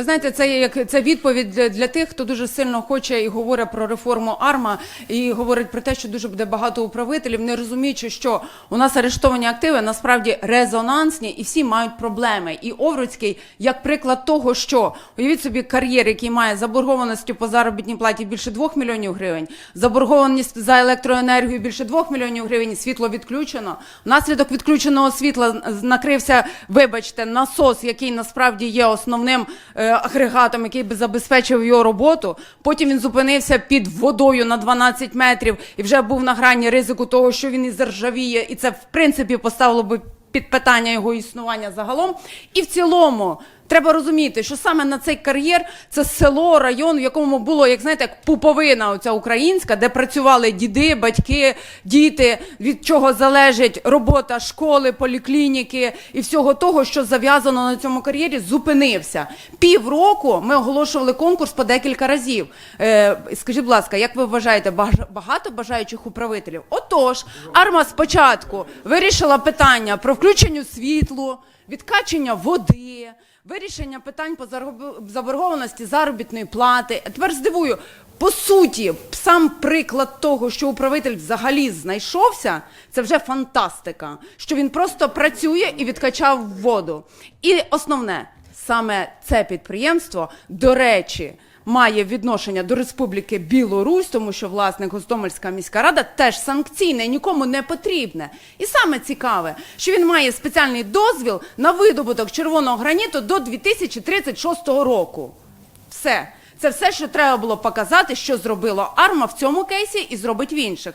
Ви знаєте, це як це відповідь для, для тих, хто дуже сильно хоче і говорить про реформу АРМА, і говорить про те, що дуже буде багато управителів, не розуміючи, що у нас арештовані активи насправді резонансні і всі мають проблеми. І Овруцький як приклад того, що уявіть собі кар'єр, який має заборгованості по заробітній платі більше 2 мільйонів гривень, заборгованість за електроенергію більше 2 мільйонів гривень, світло відключено. Внаслідок відключеного світла накрився, вибачте, насос, який насправді є основним е, агрегатом, який би забезпечив його роботу. Потім він зупинився під водою на 12 метрів і вже був на грані ризику того, що він і заржавіє, і це в принципі поставило би під питання його існування загалом. І в цілому треба розуміти, що саме на цей кар'єр це село, район, в якому було, як знаєте, як пуповина оця українська, де працювали діди, батьки, діти, від чого залежить робота школи, поліклініки і всього того, що зав'язано на цьому кар'єрі, зупинився. Півроку ми оголошували конкурс по декілька разів. Е, скажіть, будь ласка, як ви вважаєте, багато бажаючих управителів? Отож, Арма спочатку вирішила питання про включення світлу, відкачення води. Вирішення питань по заборгованості заробітної плати. Тепер здивую, по суті, сам приклад того, що управитель взагалі знайшовся, це вже фантастика. Що він просто працює і відкачав воду. І основне, саме це підприємство, до речі, має відношення до Республіки Білорусь, тому що власне Гостомельська міська рада теж санкційне, нікому не потрібне. І саме цікаве, що він має спеціальний дозвіл на видобуток червоного граніту до 2036 року. Все. Це все, що треба було показати, що зробило Арма в цьому кейсі і зробить в інших.